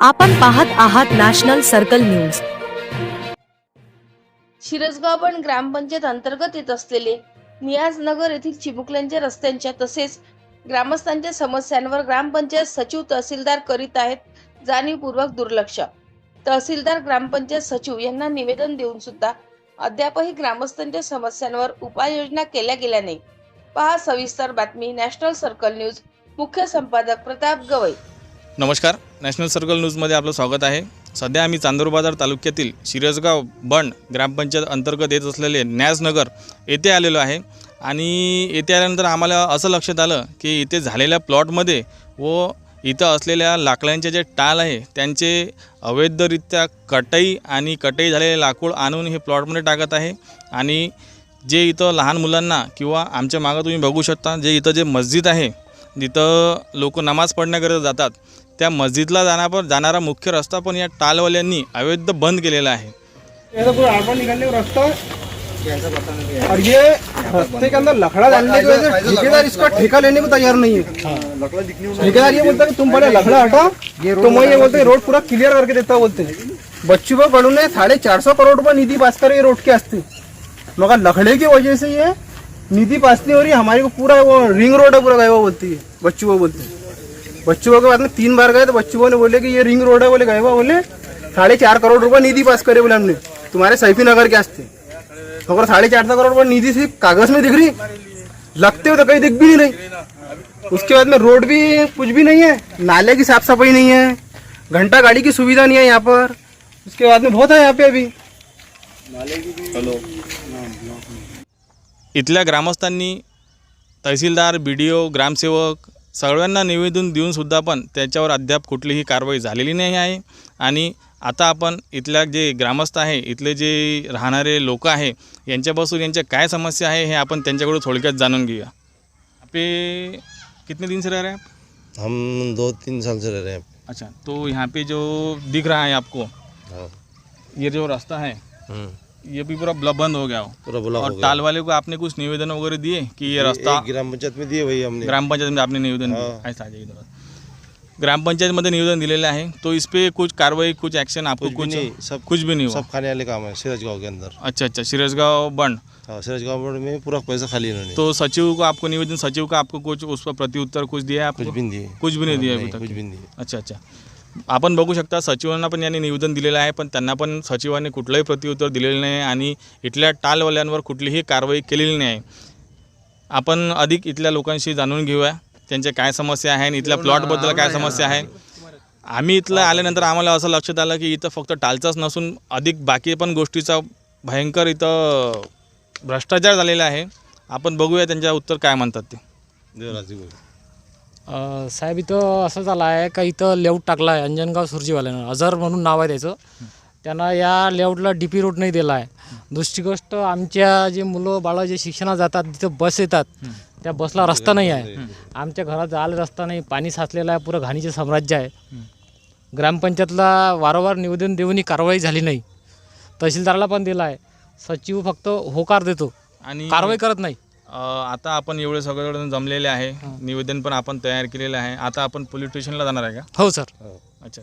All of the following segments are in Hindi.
आपण पाहत आहात national circle news. Shirasgaon grampanchayat अंतर्गत येत असलेले नियाजनगर येथील चिमुकल्यांच्या रस्त्यांच्या तसेच ग्रामस्थांच्या समस्यांवर ग्रामपंचायत सचिव तहसीलदार करीत आहेत जाणीवपूर्वक दुर्लक्ष. तहसीलदार ग्रामपंचायत सचिव यांना निवेदन देऊन सुद्धा अद्यापही ग्रामस्थांच्या समस्यांवर उपाययोजना केल्या गेल्या नाही. पहा सविस्तर बातमी नॅशनल सर्कल न्यूज. मुख्य संपादक प्रताप गवई. नमस्कार. नॅशनल सर्कल न्यूजमध्ये आपलं स्वागत आहे. सध्या आम्ही चांदूरबाजार तालुक्यातील शिरसगाव बंड ग्रामपंचायत अंतर्गत येत असलेले न्यासनगर येथे आलेलो आहे. आणि येथे आल्यानंतर आम्हाला असं लक्षात आलं की इथे झालेल्या प्लॉटमध्ये व इथं असलेल्या लाकडांचे जे टाल आहे त्यांचे अवैधरित्या कटई आणि कटई झालेले लाकूड आणून हे प्लॉटमध्ये टाकत आहे. आणि जे इथं लहान मुलांना किंवा आमच्या मागं तुम्ही बघू शकता जे इथं जे मस्जिद आहे जिथं लोक नमाज पडण्याकरिता जातात. त्या मस्जिदला जाणार जाणारा मुख्य रस्ता पण या टालवाल्यांनी अवैध बंद केलेला आहे. ऐसा पूरा का रास्ता है और ये रास्ते के अंदर डालने की वजह से ठेकेदार इसका ठेका लेने को तैयार नहीं है. ठेकेदार ये बोलता है कि तुम पहले लकड़ा हटाओ तो मैं ये बोलते हैं, रोड पूरा क्लियर करके देता बोलते हैं। बच्चों को कडून साढ़े चार सौ करोड़ रुपये निधि पास करे ये रोड के वास्ते मगर लखडे की वजह से ये निधि पास नहीं हो रही हमारे को पूरा वो रिंग रोड है पूरा गया हुआ बोलती है बच्चों को बोलते हैं। बच्चों के बाद में तीन बार गए तो बच्चों ने बोले कि ये रिंग रोड है, बोले गए बोले, साढ़े चार करोड़ रुपए निधि पास करे बोले हमने। तुम्हारे सैफी नगर के आस्ते। मगर साढ़े चार सौ करोड़ रुपए निधि सिर्फ़ कागज़ में दिख रही, लगते हो तो कहीं दिख भी नहीं उसके बाद में रोड भी कुछ भी नहीं है, नाले की साफ़ सफ़ाई नहीं है, घंटा गाड़ी की सुविधा नहीं है यहाँ पर। उसके बाद में बहुत है यहाँ पे अभी। इथल्या ग्रामस्थांनी तहसीलदार बी डी ओ ग्रामसेवक सगळ्यांना निवेदन देऊनसुद्धा पण त्याच्यावर अद्याप कुठलीही कारवाई झालेली नाही आहे. आणि आता आपण इथल्या जे ग्रामस्थ आहे इथले जे राहणारे लोक आहे यांच्यापासून यांच्या काय समस्या आहे हे आपण त्यांच्याकडून थोडक्यात जाणून घेऊया. आपले कितने दिन से रह रहे हैं आप? हम दो तीन साल से रह रहे हैं। अच्छा तो यहाँ पे जो दिख रहा है आपको हाँ। ये जो रास्ता है हम्म, ये भी पूरा ब्ल- बंद हो गया हो। पूरा ब्लॉक और टाल वाले को आपने कुछ निवेदन वगैरह दिए कि ये रास्ता ग्राम पंचायत में दिए भाई हमने। ग्राम पंचायत में आपने निवेदन हाँ। ऐसा आ जाइए इधर। ग्राम पंचायत में निवेदन दिलेलं आहे तो इस पे कुछ कार्रवाई कुछ एक्शन आपको कुछ कुछ नहीं सब कुछ भी नहीं हुआ। सब खाने वाले काम है सिरज गाँव के अंदर। अच्छा अच्छा सिरसगांव बंड। हाँ सिरज गाँव में पूरा पैसा खाली इन्होंने। तो सचिव को आपको निवेदन सचिव का आपको कुछ उस पर प्रत्युत्तर कुछ दिया है कुछ भी नहीं दिए। कुछ भी नहीं दिया अभी तक? कुछ भी नहीं अच्छा अच्छा। आपण बघू शकता सचिवांना पण यांनी निवेदन दिलेलं आहे पण त्यांना पण सचिवांनी कुठलंही प्रत्युत्तर दिलेलं नाही आणि इथल्या टालवाल्यांवर कुठलीही कारवाई केलेली नाही. आपण अधिक इथल्या लोकांशी जाणून घेऊया त्यांच्या काय समस्या आहे आणि इथल्या प्लॉटबद्दल काय समस्या आहे. आम्ही इथलं आल्यानंतर आम्हाला असं लक्षात आलं की इथं फक्त टालचाच नसून अधिक बाकी पण गोष्टीचा भयंकर इथं भ्रष्टाचार झालेला आहे. आपण बघूया त्यांच्या उत्तर काय म्हणतात ते. साहेब इथं असं झालं आहे का इथं लेआउट टाकला आहे अंजनगाव सुरजीवाल्यानं. अझर म्हणून नाव आहे त्याचं. त्यांना या लेआउटला डी पी रोड नाही दिला आहे. दुसरी गोष्ट आमच्या जे मुलं बाळं जे शिक्षणात जातात तिथं बस येतात. त्या बसला रस्ता नाही आहे. आमच्या घरात जायला रस्ता नाही. पाणी साचलेलं आहे पुरं घाणीचे साम्राज्य आहे. ग्रामपंचायतला वारंवार निवेदन देऊनही कारवाई झाली नाही. तहसीलदाराला पण दिला आहे. सचिव फक्त होकार देतो. आणि कारवाई करत नाही. आता आपण एवढे सगळेजण जमलेले आहे. हां. निवेदन पण आपण तयार केलेलं आहे. आता आपण पोलीस स्टेशनला जाणार आहे का? हो सर. अच्छा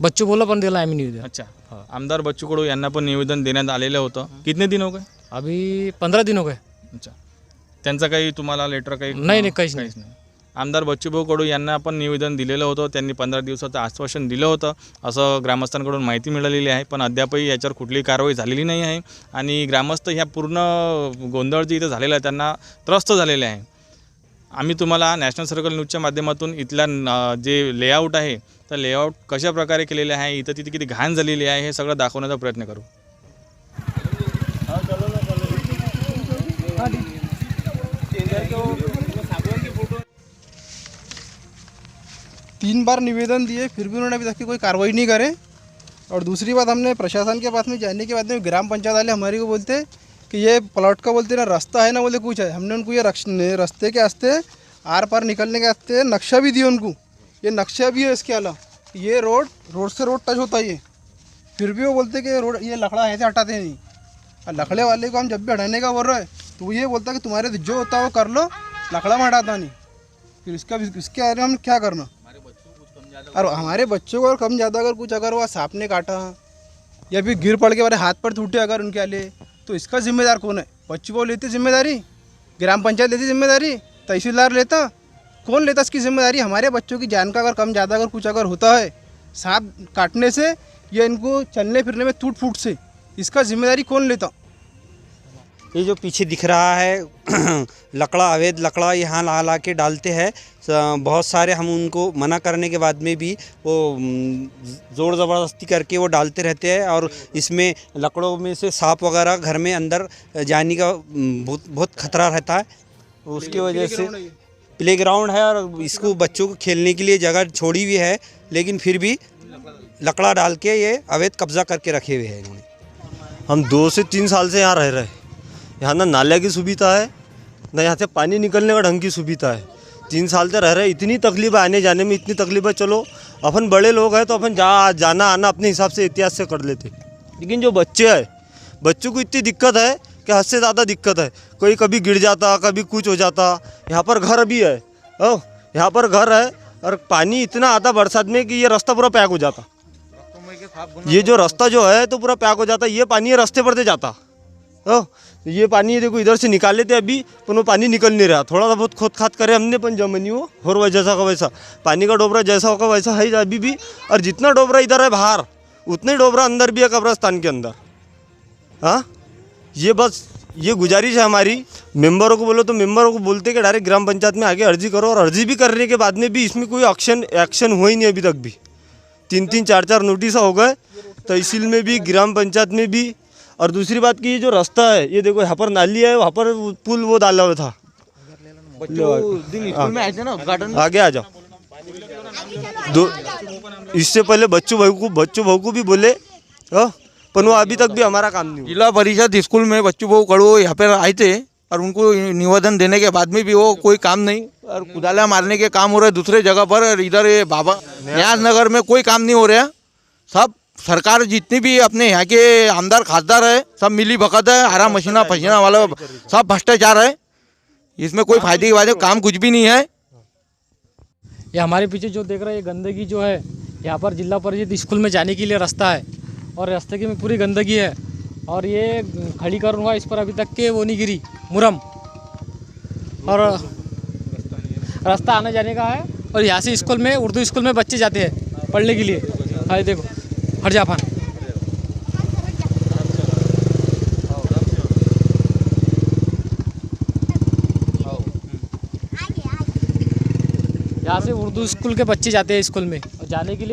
बच्चू बोला पण दिला आहे आम्ही निवेदन. अच्छा. आमदार बच्चू कडू यांना पण निवेदन देण्यात आलेलं होतं. कितने दिन हो गए? अभी पंधरा दिन हो गए. अच्छा. त्यांचं काही तुम्हाला लेटर काही नाही, नाही, काहीच नाही. आमदार बच्चूभाऊ कडू यांना पण निवेदन दिलेलं होतं. त्यांनी पंधरा दिवसाचं आश्वासन दिलं होतं. असं ग्रामस्थांकडून माहिती मिळालेली आहे. पण अद्यापही याच्यावर कुठलीही कारवाई झालेली नाही आहे. आणि ग्रामस्थ ह्या पूर्ण गोंधळ जे इथं झालेला आहे त्यांना त्रस्त झालेले आहे. आम्ही तुम्हाला नॅशनल सर्कल न्यूजच्या माध्यमातून इथल्या जे लेआउट आहे तर लेआउट कशा प्रकारे केलेले आहे इथं तिथे किती घाण झालेली आहे हे सगळं दाखवण्याचा प्रयत्न करू. तीन बार निवेदन दिए, फिर भी उन्होंने अभी तक की कोई कार्रवाई नहीं करे। और दूसरी बात, हमने प्रशासन के पास में, जाने के बाद में ग्राम पंचायत वाले हमारे को बोलते कि ये प्लॉट का बोलते ना, रास्ता है ना बोले कुछ है। हमने उनको ये रास्ते के वास्ते आर पार निकलने के वास्ते नक्शा भी दिया उनको। ये नक्शा भी है इसके अलावा। ये रोड रोड से रोड टच होता है ये। फिर भी वो बोलते कि रोड, ये लकड़ा ऐसे हटाते नहीं। और लकड़े वाले को हम जब भी हटाने का बोल रहे हैं तो ये बोलता कि तुम्हारे जो होता है वो कर लो, लकड़ा में हटाता नहीं। फिर इसका, इसके बारे में हम क्या करना? और हमारे बच्चों को अगर कम ज़्यादा अगर कुछ अगर वह सांप ने काटा या फिर गिर पड़ के हमारे हाथ पर टूटे अगर उनके आले तो इसका जिम्मेदार कौन है? बच्चों को लेते ज़िम्मेदारी? ग्राम पंचायत लेती ज़िम्मेदारी? तहसीलदार लेता? कौन लेता इसकी ज़िम्मेदारी? हमारे बच्चों की जान का अगर कम ज़्यादा अगर कुछ अगर होता है सांप काटने से या इनको चलने फिरने में टूट फूट से इसका ज़िम्मेदारी कौन लेता? ये जो पीछे दिख रहा है लकड़ा अवैध लकड़ा यहाँ ला ला के डालते हैं। बहुत सारे हम उनको मना करने के बाद में भी वो ज़ोर ज़बरदस्ती करके वो डालते रहते हैं और इसमें लकड़ों में से सांप वगैरह घर में अंदर जाने का बहुत बहुत खतरा रहता है। उसकी वजह से प्ले ग्राउंड है और इसको बच्चों को खेलने के लिए जगह छोड़ी हुई है लेकिन फिर भी लकड़ा डाल के ये अवैध कब्जा करके रखे हुए हैं इन्होंने। हम दो से तीन साल से यहाँ रह रहे हैं। यहाँ ना नाले की सुविधा है ना यहाँ से पानी निकलने का ढंग की सुविधा है। तीन साल से रह रहे इतनी तकलीफ़ है आने जाने में इतनी तकलीफ़ है चलो अपन बड़े लोग हैं तो अपन जा जाना आना अपने हिसाब से इतिहास से कर लेते। लेकिन जो बच्चे हैं बच्चों को इतनी दिक्कत है कि हद से ज़्यादा दिक्कत है। कोई कभी गिर जाता कभी कुछ हो जाता यहाँ पर घर भी है ओ यहाँ पर घर है और पानी इतना आता बरसात में कि ये रास्ता पूरा पैक हो जाता। ये जो रास्ता जो है तो पूरा पैक हो जाता ये पानी रास्ते पर से जाता। ओ ये पानी देखो इधर से निकाल लेते अभी, पर वो पानी निकल नहीं रहा। थोड़ा सा बहुत खोद खाद करे हमने पण जमनी वो और वह जैसा का वैसा। पानी का डोबरा जैसा होगा, वैसा है अभी भी। और जितना डोबरा इधर है बाहर, उतना ही डोबरा अंदर भी है कब्रस्तान के अंदर। हाँ ये बस, ये गुजारिश है हमारी। मेंबरों को बोलो तो मेंबरों को बोलते कि डायरेक्ट ग्राम पंचायत में आगे अर्जी करो, और अर्जी भी करने के बाद में भी इसमें कोई एक्शन एक्शन हुआ ही नहीं अभी तक भी। तीन तीन चार चार नोटिस हो गए तहसील में भी ग्राम पंचायत में भी और दूसरी बात की ये जो रास्ता है ये देखो यहाँ पर नाली है वहाँ पर पुल वो डाला हुआ था। आगे आ जाओ। दो इससे पहले बच्चों भाई को बच्चों भाई को भी बोले हाँ पर वो अभी तक भी हमारा काम नहीं जिला परिषद स्कूल में बच्चों को कड़ो यहाँ पर आए थे और उनको निवेदन देने के बाद में भी वो कोई काम नहीं और कुदाला मारने के काम हो रहे दूसरे जगह पर इधर ये बाबा न्यास नगर में कोई काम नहीं हो रहा। सब सरकार जितनी भी अपने यहाँ के आमदार खासदार है सब मिली भगत है हरा मशीना फशीना वाला सब भ्रष्टाचार है। इसमें कोई फ़ायदे की बात है काम कुछ भी नहीं है। ये हमारे पीछे जो देख रहे हैं ये गंदगी जो है यहाँ पर जिला परिषद स्कूल में जाने के लिए रास्ता है और रास्ते की में पूरी गंदगी है और ये खड़ी करूँगा इस पर अभी तक के वो नहीं गिरी मुरम। और रास्ता आने जाने का है और यहाँ से स्कूल में उर्दू स्कूल में बच्चे जाते हैं पढ़ने के लिए। हाँ देखो। हट जा फान यहाँ से उर्दू स्कूल के बच्चे जाते हैं स्कूल में। और जाने के लिए